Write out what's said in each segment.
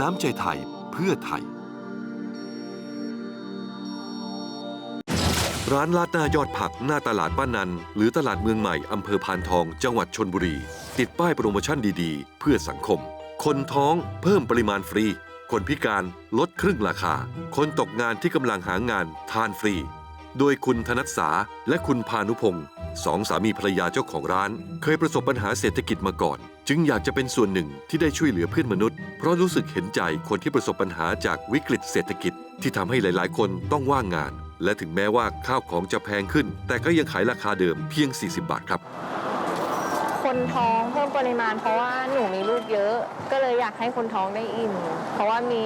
น้ำใจไทยเพื่อไทย ร้านลาดหน้ายอดผักหน้าตลาดบ้านนัน หรือตลาดเมืองใหม่อำเภอพานทอง จังหวัดชนบุรี ติดป้ายโปรโมชั่นดีๆ เพื่อสังคม คนท้องเพิ่มปริมาณฟรี คนพิการลดครึ่งราคา คนตกงานที่กำลังหางานทานฟรี โดยคุณธนัสสาและคุณพานุพงศ์สองสามีภรรยาเจ้าของร้าน เคยประสบปัญหาเศรษฐกิจมาก่อน จึงอยากจะเป็นส่วนหนึ่งที่ได้ช่วยเหลือเพื่อนมนุษย์ เพราะรู้สึกเห็นใจคนที่ประสบปัญหาจากวิกฤตเศรษฐกิจ ที่ทำให้หลาย ๆ คนต้องว่างงาน และถึงแม้ว่าข้าวของจะแพงขึ้น แต่ก็ยังขายราคาเดิมเพียง 40 บาทครับคนท้องเพิ่มปริมาณเพราะว่าหนูมีลูกเยอะ ก็เลยอยากให้คนท้องได้อิ่มเพราะว่ามี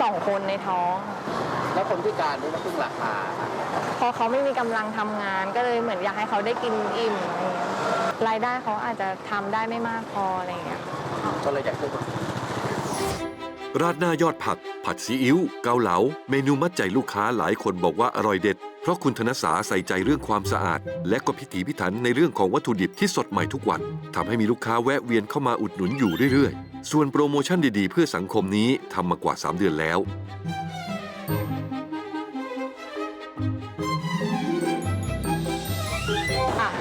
สองคนในท้อง แล้วคนพิการนี่ก็ขึ้นราคา พอเขาไม่มีกำลังทำงานก็เลยเหมือนอยากให้เขาได้กินอิ่มอะไรอย่างเงี้ยรายได้เขาอาจจะทำได้ไม่มากพออะไรอย่างเงี้ย ก็เลยอยากขึ้นราดหน้ายอดผัก ผัดซีอิ๊วเกาเหลา เมนูมัดใจลูกค้าหลายคนบอกว่าอร่อยเด็ด เพราะคุณธนสาใส่ใจเรื่องความสะอาด และก็พิถีพิถันในเรื่องของวัตถุดิบที่สดใหม่ทุกวันทำให้มีลูกค้าแวะเวียนเข้ามาอุดหนุนอยู่เรื่อยๆ ส่วนโปรโมชั่นดีๆ เพื่อสังคมนี้ทำมากว่า 3 เดือนแล้ว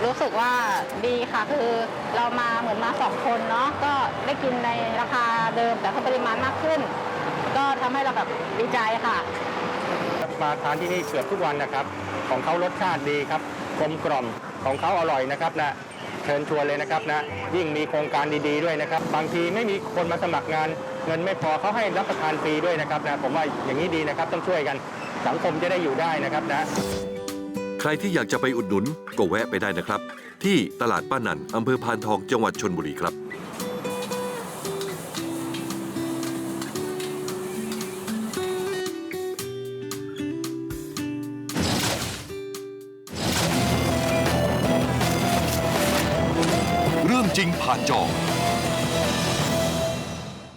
รู้สึกว่าดีค่ะคือเรามาเหมือนมาสองคนเนาะก็ได้กินในราคาเดิมแต่ก็ปริมาณมากขึ้น ก็ทำให้เราแบบดีใจค่ะ มาทานที่นี่เกือบทุกวันนะครับ ของเขารสชาติดีครับกลมกล่อมของเขาอร่อยนะครับนะเชิญชวนเลยนะครับนะยิ่งมีโครงการดีๆด้วยนะครับ บางทีไม่มีคนมาสมัครงาน เงินไม่พอเขาให้รับประทานฟรีด้วยนะครับนะผมว่าอย่างนี้ดีนะครับต้องช่วยกันสังคมจะได้อยู่ได้นะครับนะ ใครที่อยากจะไปอุดหนุนก็แวะไปได้นะครับ ที่ตลาดป้านันอำเภอพานทองจังหวัดชนบุรีครับ เรื่องจริงผ่านจอ